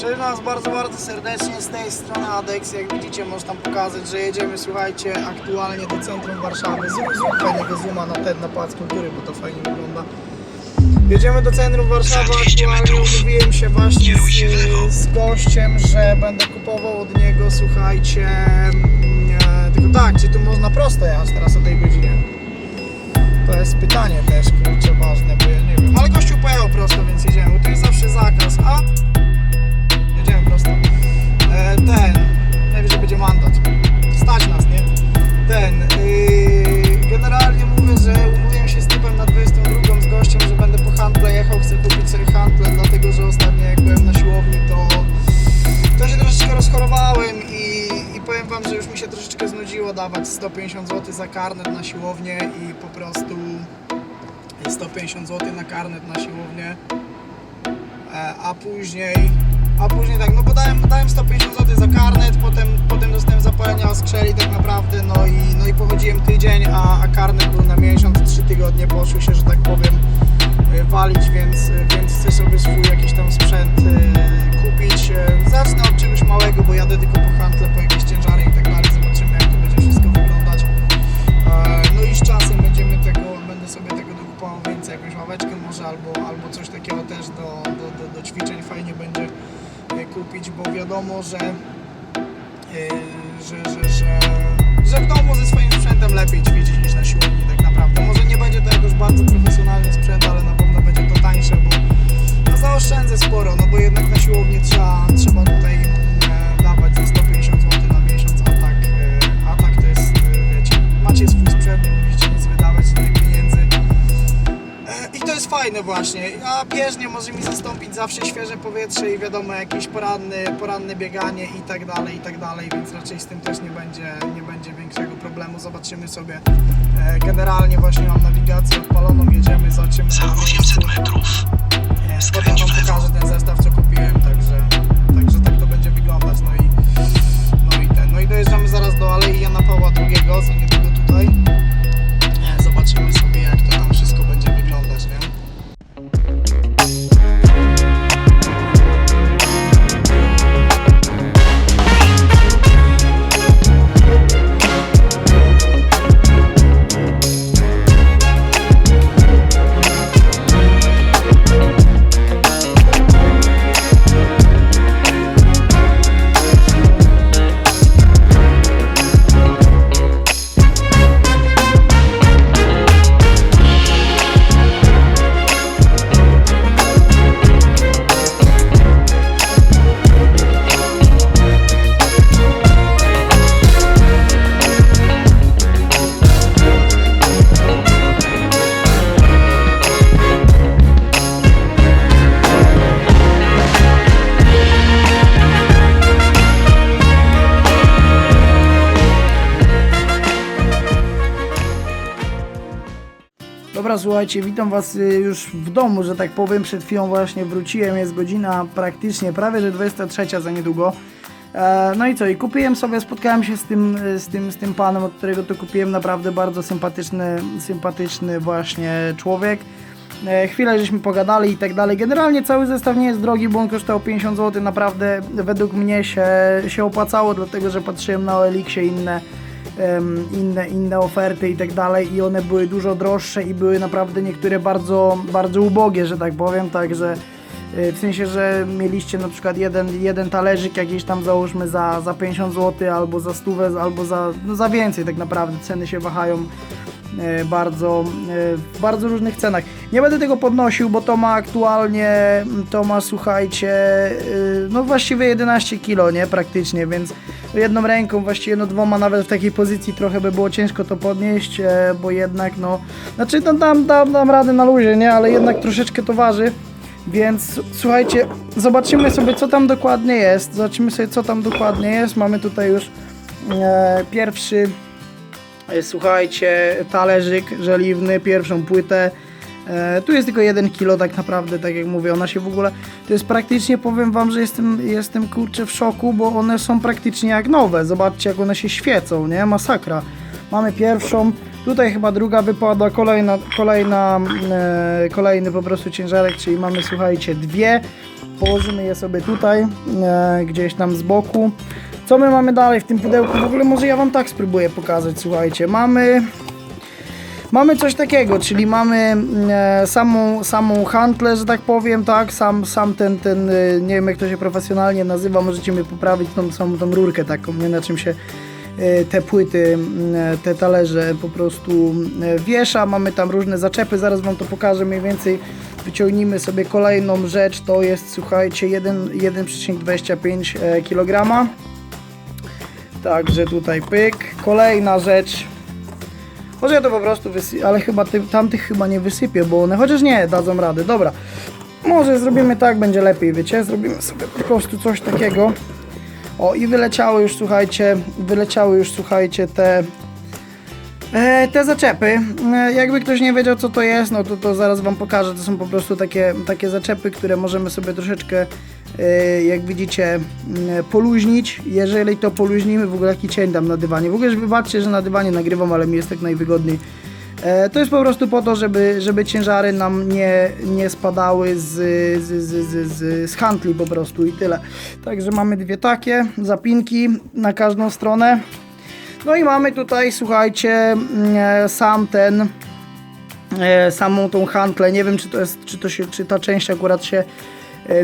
Cześć nas bardzo, bardzo serdecznie z tej strony Adex. Jak widzicie, można tam pokazać, że jedziemy, słuchajcie, aktualnie do centrum Warszawy. Zrób, zrób fajnego zooma na ten, na Pałac Kultury, bo to fajnie wygląda. Jedziemy do centrum Warszawy, aktualnie umówiłem się właśnie z, z gościem, że będę kupował od niego, słuchajcie, mm, e, tylko tak, czy tu można prosto jechać teraz o tej godzinie? To jest pytanie też, kurczę, ważne, bo ja nie wiem. Dawać 150 zł za karnet na siłownię i po prostu 150 zł na karnet na siłownię E, a później, a później tak, no podałem, dałem 150 zł za karnet, potem, potem dostałem zapalenia skrzeli tak naprawdę, no i, no i pochodziłem tydzień, a, a karnet był na miesiąc, trzy tygodnie poszły się, że tak powiem, e, walić, więc, więc chcę sobie swój jakiś tam sprzęt e, kupić. Zacznę od czegoś małego, bo jadę tylko po handle, po więcej, jakąś ławeczkę może albo, albo coś takiego też do, do, do, do ćwiczeń fajnie będzie e, kupić, bo wiadomo, że, e, że, że, że, że w domu ze swoim sprzętem lepiej ćwiczyć niż na siłowni tak naprawdę. Może nie będzie to jakoś bardzo profesjonalny sprzęt, ale na pewno będzie to tańsze, bo no, zaoszczędzę sporo, no bo jednak na siłowni trzeba, trzeba tutaj fajne właśnie, a bieżnie może mi zastąpić zawsze świeże powietrze i wiadomo jakieś poranne, poranne bieganie i tak dalej, i tak dalej, więc raczej z tym też nie będzie, nie będzie większego problemu. Zobaczymy sobie, e, generalnie właśnie mam nawigację odpaloną, jedziemy, zobaczymy. Za 800 metrów Dobra, słuchajcie, witam Was y, już w domu, że tak powiem. Przed chwilą właśnie wróciłem, jest godzina praktycznie prawie, że 23 za niedługo. E, No i co, i kupiłem sobie, spotkałem się z tym, y, z tym, z tym panem, od którego to kupiłem, naprawdę bardzo sympatyczny, sympatyczny właśnie człowiek. E, Chwilę żeśmy pogadali i tak dalej. Generalnie cały zestaw nie jest drogi, bo on kosztował 50 zł. Naprawdę według mnie się, się opłacało, dlatego że patrzyłem na OLX-ie inne, em, inne, inne oferty i tak dalej i one były dużo droższe i były naprawdę niektóre bardzo, bardzo ubogie, że tak powiem, także y, w sensie, że mieliście na przykład jeden, jeden talerzyk jakiś tam załóżmy za, za 50 zł albo za stówę, albo za, no za więcej tak naprawdę, ceny się wahają e, bardzo, e, w bardzo różnych cenach. Nie będę tego podnosił, bo to ma aktualnie, to ma słuchajcie, e, no właściwie 11 kg, nie, praktycznie, więc jedną ręką, właściwie no dwoma nawet w takiej pozycji trochę by było ciężko to podnieść, e, bo jednak no, znaczy no dam, dam, dam radę na luzie, nie, ale jednak troszeczkę to waży. Więc słuchajcie, zobaczymy sobie co tam dokładnie jest. Zobaczymy sobie co tam dokładnie jest. Mamy tutaj już e, pierwszy E, Słuchajcie, talerzyk żeliwny, pierwszą płytę. E, tu jest tylko 1 kilo tak naprawdę, tak jak mówię, ona się w ogóle, to jest praktycznie, powiem wam, że jestem, jestem kurczę w szoku, bo one są praktycznie jak nowe, zobaczcie jak one się świecą, nie, masakra. Mamy pierwszą, tutaj chyba druga wypada, kolejna, kolejna, e, kolejny po prostu ciężarek, czyli mamy słuchajcie dwie. położymy je sobie tutaj, e, gdzieś tam z boku. Co my mamy dalej w tym pudełku? W ogóle może ja Wam tak spróbuję pokazać, słuchajcie. Mamy Mamy coś takiego, czyli mamy e, samą, samą hantlę, że tak powiem, tak, sam, sam ten, ten, e, nie wiem jak to się profesjonalnie nazywa, możecie mnie poprawić, tą samą tą rurkę taką, nie, na czym się e, te płyty, m, e, te talerze po prostu e, wiesza, mamy tam różne zaczepy, zaraz Wam to pokażę. Mniej więcej, wyciągnijmy sobie kolejną rzecz, to jest, słuchajcie, 1 1,25 e, kg, także tutaj pyk, kolejna rzecz, może ja to po prostu wysypię, ale chyba ty, tamtych chyba nie wysypię, bo one, chociaż nie, dadzą radę, dobra. Może zrobimy tak, będzie lepiej, wiecie, zrobimy sobie po prostu coś takiego. O i wyleciały już, słuchajcie, wyleciały już, słuchajcie, te E, te zaczepy, e, jakby ktoś nie wiedział co to jest, no to, to zaraz Wam pokażę. To są po prostu takie, takie zaczepy, które możemy sobie troszeczkę, jak widzicie, m, poluźnić. Jeżeli to poluźnimy, w ogóle jaki cień dam na dywanie. W ogóle wybaczcie, że na dywanie nagrywam, ale mi jest tak najwygodniej. E, to jest po prostu po to, żeby, żeby ciężary nam nie, nie spadały z, z, z, z, z, z po prostu i tyle. Także mamy dwie takie zapinki na każdą stronę. No i mamy tutaj, słuchajcie, mm, e, sam ten, e, samą tą hantlę. Nie wiem, czy to jest, czy to się, czy ta część akurat się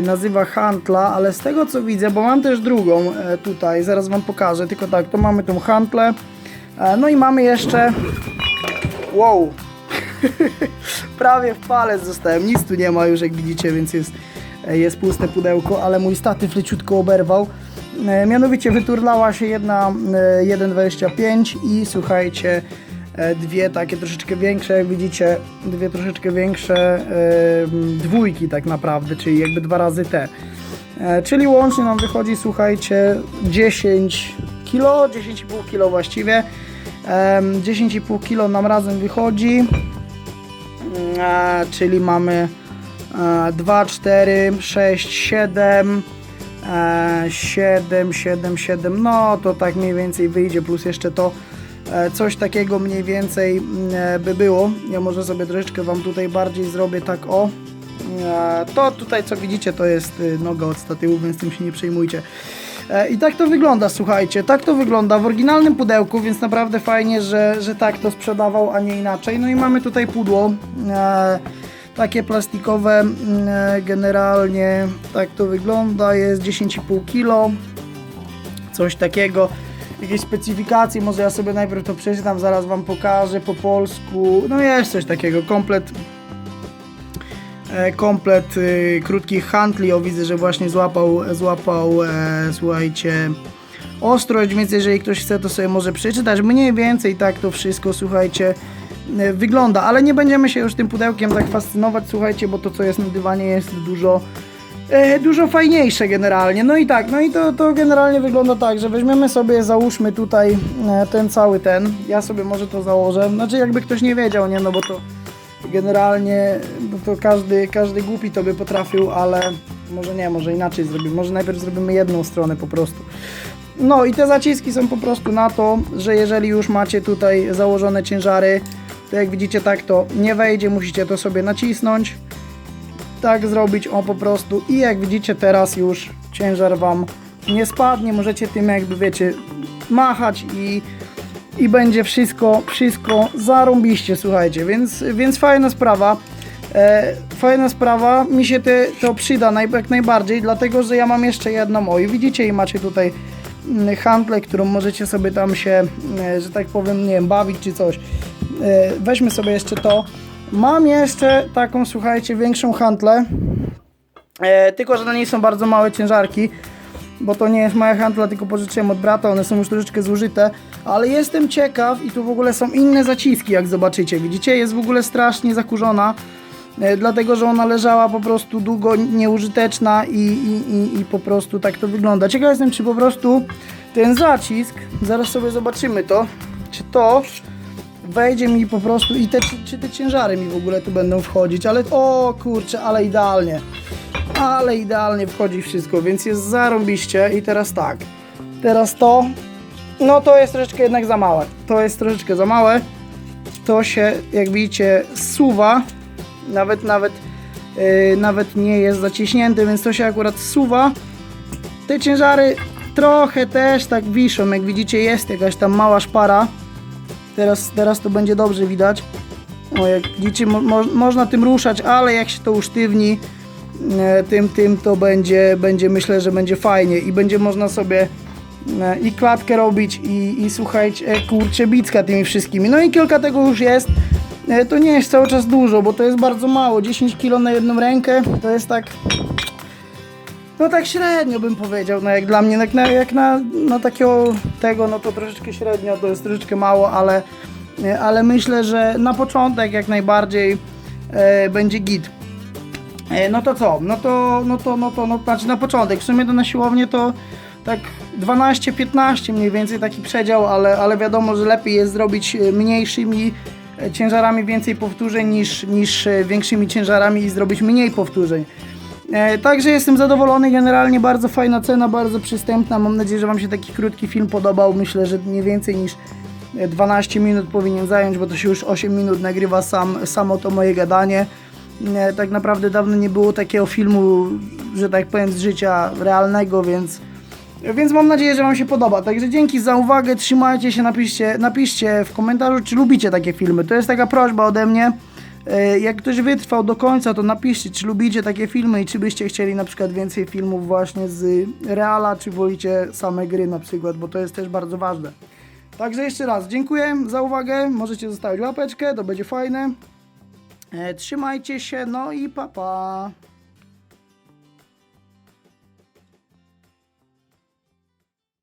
nazywa hantla, ale z tego co widzę, bo mam też drugą e, tutaj, zaraz wam pokażę, tylko tak, to mamy tą hantlę. E, no i mamy jeszcze, wow, prawie w palec zostałem, nic tu nie ma już jak widzicie, więc jest, e, jest puste pudełko, ale mój statyw leciutko oberwał. E, Mianowicie wyturlała się jedna e, 1,25 i słuchajcie, e, dwie takie troszeczkę większe, jak widzicie, dwie troszeczkę większe e, dwójki tak naprawdę, czyli jakby dwa razy te. E, Czyli łącznie nam wychodzi, słuchajcie, 10 kg, 10,5 kg właściwie. Em, 10,5 kg nam razem wychodzi, e, czyli mamy e, 2, 4, 6, 7, e, 7, 7, 7, no to tak mniej więcej wyjdzie, plus jeszcze to e, coś takiego mniej więcej mm, e, by było. Ja może sobie troszeczkę Wam tutaj bardziej zrobię tak o. E, To tutaj co widzicie to jest y, noga od statywu, więc tym się nie przejmujcie. E, I tak to wygląda, słuchajcie, tak to wygląda w oryginalnym pudełku, więc naprawdę fajnie, że, że tak to sprzedawał, a nie inaczej. No i mamy tutaj pudło, e, takie plastikowe, mm, e, generalnie tak to wygląda, jest 10,5 kg, coś takiego. Jakieś specyfikacje, może ja sobie najpierw to przeczytam, zaraz Wam pokażę po polsku. No jest coś takiego, komplet e, komplet y, krótkich handli. O, widzę, że właśnie złapał, złapał e, słuchajcie, ostrość, więc jeżeli ktoś chce, to sobie może przeczytać. Mniej więcej tak to wszystko, słuchajcie, e, wygląda, ale nie będziemy się już tym pudełkiem tak fascynować, słuchajcie, bo to, co jest na dywanie, jest dużo e, dużo fajniejsze generalnie. No i tak, no i to, to generalnie wygląda tak, że weźmiemy sobie, załóżmy tutaj e, ten cały ten. Ja sobie może to założę. Znaczy jakby ktoś nie wiedział, nie, no bo to generalnie no to każdy, każdy głupi to by potrafił, ale może nie, może inaczej zrobimy. Może najpierw zrobimy jedną stronę po prostu. No i te zaciski są po prostu na to, że jeżeli już macie tutaj założone ciężary, to jak widzicie tak to nie wejdzie, musicie to sobie nacisnąć tak zrobić, o po prostu i jak widzicie teraz już ciężar Wam nie spadnie, możecie tym jakby wiecie machać i, i będzie wszystko, wszystko zarąbiście, słuchajcie, więc, więc fajna sprawa. E, fajna sprawa, mi się te, to przyda naj, jak najbardziej, dlatego że ja mam jeszcze jedną, o i widzicie i macie tutaj mm, handlę, którą możecie sobie tam się, e, że tak powiem, nie wiem, bawić czy coś. E, weźmy sobie jeszcze to. Mam jeszcze taką, słuchajcie, większą handlę, e, tylko że na niej są bardzo małe ciężarki, bo to nie jest moja handla, tylko pożyczyłem od brata, one są już troszeczkę zużyte, ale jestem ciekaw i tu w ogóle są inne zaciski, jak zobaczycie, widzicie, jest w ogóle strasznie zakurzona, e, dlatego, że ona leżała po prostu długo nieużyteczna i, i, i, i po prostu tak to wygląda. Ciekaw jestem, czy po prostu ten zacisk, zaraz sobie zobaczymy to, czy to wejdzie mi po prostu i te, czy, te ciężary mi w ogóle tu będą wchodzić, ale o kurczę, ale idealnie, ale idealnie wchodzi wszystko, więc jest zarąbiście i teraz tak, teraz to, no to jest troszeczkę jednak za małe, to jest troszeczkę za małe, to się jak widzicie suwa, nawet, nawet yy, nawet nie jest zaciśnięty, więc to się akurat suwa. Te ciężary trochę też tak wiszą, jak widzicie jest jakaś tam mała szpara. Teraz, teraz to będzie dobrze widać. O, jak widzicie, mo, mo, można tym ruszać, ale jak się to usztywni, e, tym, tym to będzie, będzie, myślę, że będzie fajnie i będzie można sobie e, i klatkę robić i, i słuchajcie, e, kurczę, bicka tymi wszystkimi. No i kilka tego już jest. To nie jest cały czas dużo, bo to jest bardzo mało. 10 kg na jedną rękę to jest tak no tak średnio bym powiedział, no jak dla mnie, jak na, jak na, na takiego tego, no to troszeczkę średnio, to jest troszeczkę mało, ale, ale myślę, że na początek jak najbardziej e, będzie git. E, no to co? No to, no to, no to, no znaczy na początek, w sumie to na siłownię to tak 12-15 mniej więcej taki przedział, ale, ale wiadomo, że lepiej jest zrobić e, mniejszymi e, ciężarami więcej powtórzeń niż, niż e, większymi ciężarami i zrobić mniej powtórzeń. E, Także jestem zadowolony, generalnie bardzo fajna cena, bardzo przystępna. Mam nadzieję, że Wam się taki krótki film podobał. Myślę, że nie więcej niż e, 12 minut powinien zająć, bo to się już 8 minut nagrywa sam, samo to moje gadanie. E, Tak naprawdę dawno nie było takiego filmu, że tak powiem, z życia realnego, więc, więc mam nadzieję, że Wam się podoba. Także dzięki za uwagę, trzymajcie się, napiszcie, napiszcie w komentarzu, czy lubicie takie filmy. To jest taka prośba ode mnie. E, Jak ktoś wytrwał do końca, to napiszcie, czy lubicie takie filmy i czy byście chcieli na przykład więcej filmów właśnie z Reala, czy wolicie same gry na przykład, bo to jest też bardzo ważne. Także jeszcze raz dziękuję za uwagę, możecie zostawić łapeczkę, to będzie fajne. E, Trzymajcie się, no i pa pa.